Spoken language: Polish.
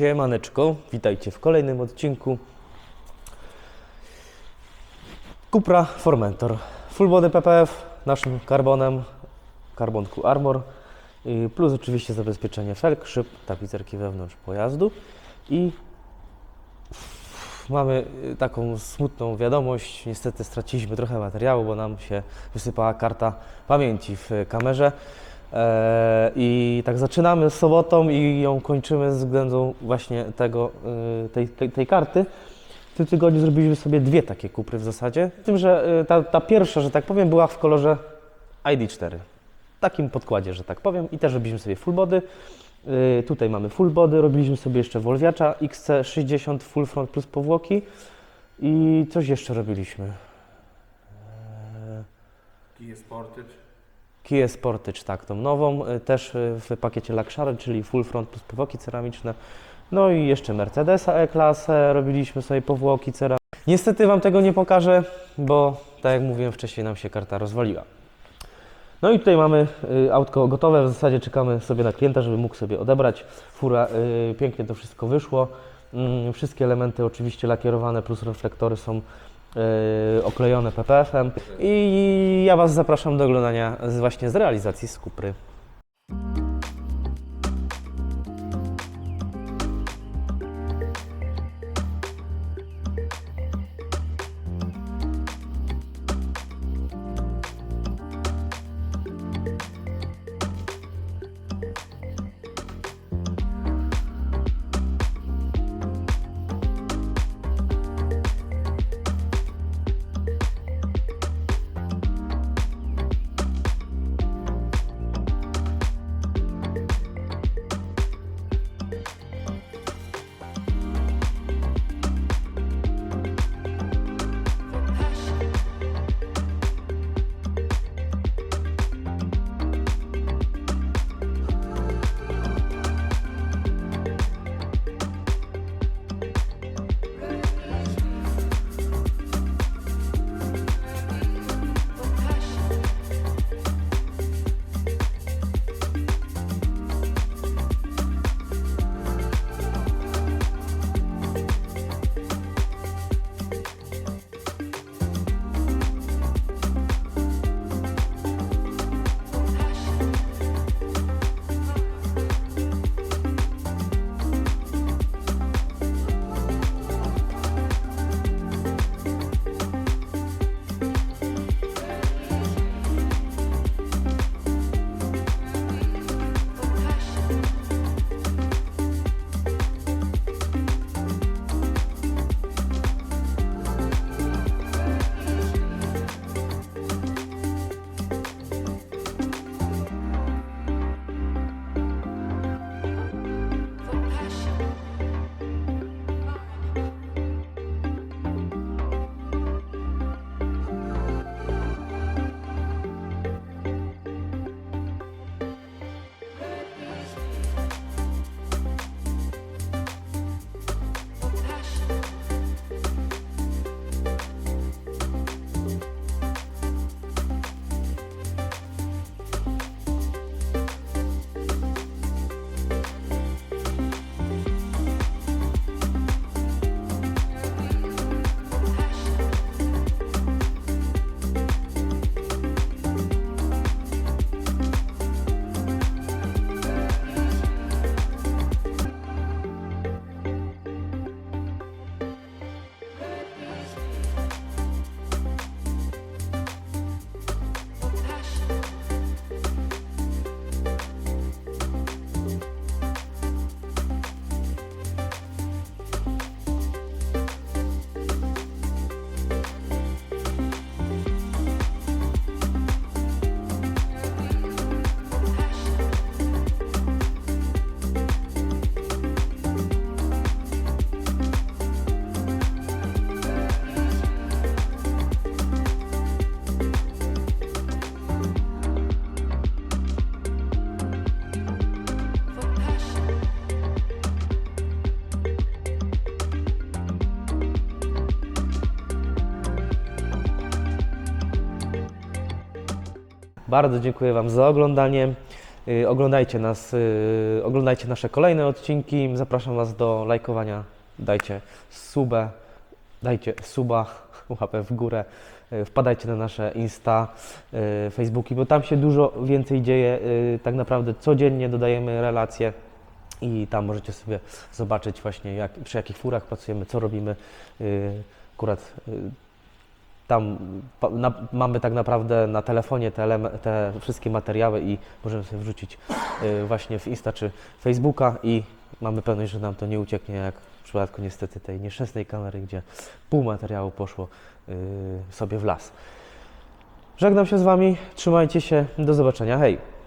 Siemaneczko, witajcie w kolejnym odcinku. Cupra Formentor. Full Body PPF naszym karbonem, karbonku Armor y, plus oczywiście zabezpieczenie felg, szyb, tapicerki wewnątrz pojazdu. I mamy y, taką smutną wiadomość, niestety straciliśmy trochę materiału, bo nam się wysypała karta pamięci w kamerze. E, I tak zaczynamy z sobotą i ją kończymy ze względu właśnie tego, y, tej, tej, tej karty. W tym tygodniu zrobiliśmy sobie dwie takie kupry w zasadzie. Z tym, że y, ta, ta pierwsza, że tak powiem, była w kolorze ID4. Takim podkładzie, że tak powiem. I też robiliśmy sobie full body. Tutaj mamy full body, robiliśmy sobie jeszcze Wolwiacza XC60 full front plus powłoki. I coś jeszcze robiliśmy. Kia Sportage. Kia Sportage, tak, tą nową, y, też y, w pakiecie Luxury, czyli full front plus powłoki ceramiczne. No i jeszcze Mercedesa E-klasę, robiliśmy sobie powłoki ceramiczne. Niestety Wam tego nie pokażę, bo tak jak mówiłem wcześniej, nam się karta rozwaliła. No i tutaj mamy y, autko gotowe, w zasadzie czekamy sobie na klienta, żeby mógł sobie odebrać. Fura, pięknie to wszystko wyszło. Mm, Wszystkie elementy oczywiście lakierowane, plus reflektory są y, oklejone PPF-em. I ja Was zapraszam do oglądania z, właśnie z realizacji z. Bardzo dziękuję Wam za oglądanie. Y, Oglądajcie nas, y, oglądajcie nasze kolejne odcinki. Zapraszam Was do lajkowania. Dajcie subę, dajcie suba, łapę w górę. Y, Wpadajcie na nasze Insta, Facebooki, bo tam się dużo więcej dzieje. Tak naprawdę codziennie dodajemy relacje i tam możecie sobie zobaczyć właśnie jak, przy jakich furach pracujemy, co robimy. Akurat tam na, mamy tak naprawdę na telefonie te, te wszystkie materiały i możemy sobie wrzucić y, właśnie w Insta czy Facebooka i mamy pewność, że nam to nie ucieknie jak w przypadku niestety tej nieszczęsnej kamery, gdzie pół materiału poszło y, sobie w las. Żegnam się z Wami, trzymajcie się, do zobaczenia, hej!